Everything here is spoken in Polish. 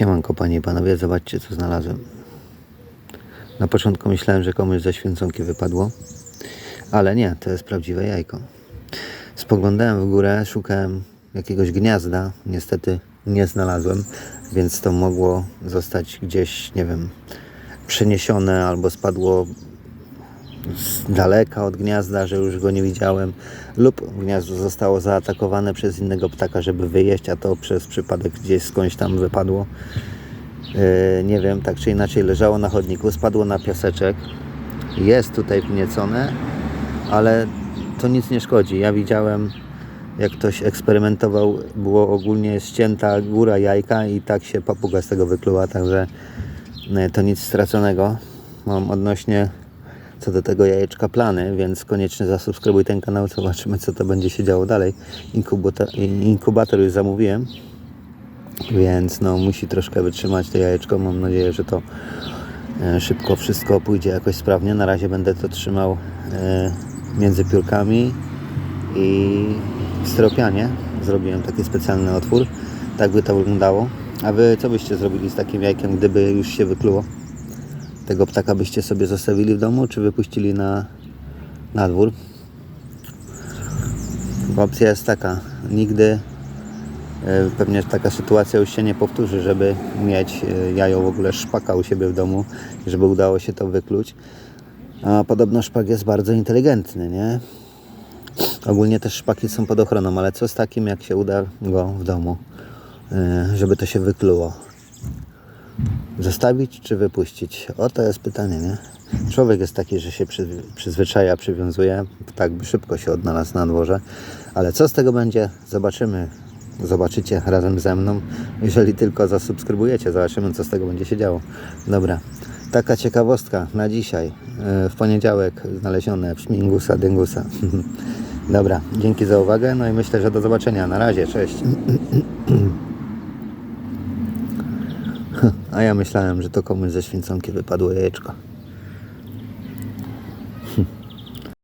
Siemanko panie i panowie, zobaczcie co znalazłem. Na początku myślałem, że komuś ze święconki wypadło, ale nie, to jest prawdziwe jajko. Spoglądałem w górę, szukałem jakiegoś gniazda, niestety nie znalazłem, więc to mogło zostać gdzieś, nie wiem, przeniesione albo spadło z daleka od gniazda, że już go nie widziałem, lub gniazdo zostało zaatakowane przez innego ptaka, żeby wyjeść, a to przez przypadek gdzieś skądś tam wypadło. Yy, nie wiem, tak czy inaczej leżało na chodniku, spadło na piaseczek. Jest tutaj wniecone, ale to nic nie szkodzi. Ja widziałem, jak ktoś eksperymentował, było ogólnie ścięta góra jajka i tak się papuga z tego wykluła, także yy, to nic straconego. Mam odnośnie co do tego jajeczka plany, więc koniecznie zasubskrybuj ten kanał, zobaczymy co to będzie się działo dalej. Inkubator, inkubator już zamówiłem, więc no musi troszkę wytrzymać to jajeczko. Mam nadzieję, że to e, szybko wszystko pójdzie jakoś sprawnie. Na razie będę to trzymał e, między piórkami i w styropianie. Zrobiłem taki specjalny otwór. Tak by to wyglądało. A wy co byście zrobili z takim jajkiem, gdyby już się wykluło? Tego ptaka byście sobie zostawili w domu, czy wypuścili na, na dwór? Opcja jest taka. Nigdy e, pewnie taka sytuacja już się nie powtórzy, żeby mieć e, jajo w ogóle szpaka u siebie w domu, żeby udało się to wykluć. A podobno szpak jest bardzo inteligentny, nie? Ogólnie też szpaki są pod ochroną, ale co z takim, jak się uda go w domu, e, żeby to się wykluło? Zostawić czy wypuścić? O to jest pytanie, nie? Człowiek jest taki, że się przy, przyzwyczaja, przywiązuje, tak by szybko się odnalazł na dworze, ale co z tego będzie? Zobaczymy. Zobaczycie razem ze mną, jeżeli tylko zasubskrybujecie. Zobaczymy, co z tego będzie się działo. Dobra, taka ciekawostka na dzisiaj. e, W poniedziałek znalezione w Śmingusa, Dyngusa. Dobra, dzięki za uwagę, no i myślę, że do zobaczenia. Na razie, cześć. A ja myślałem, że to komuś ze święconki wypadło jajeczko.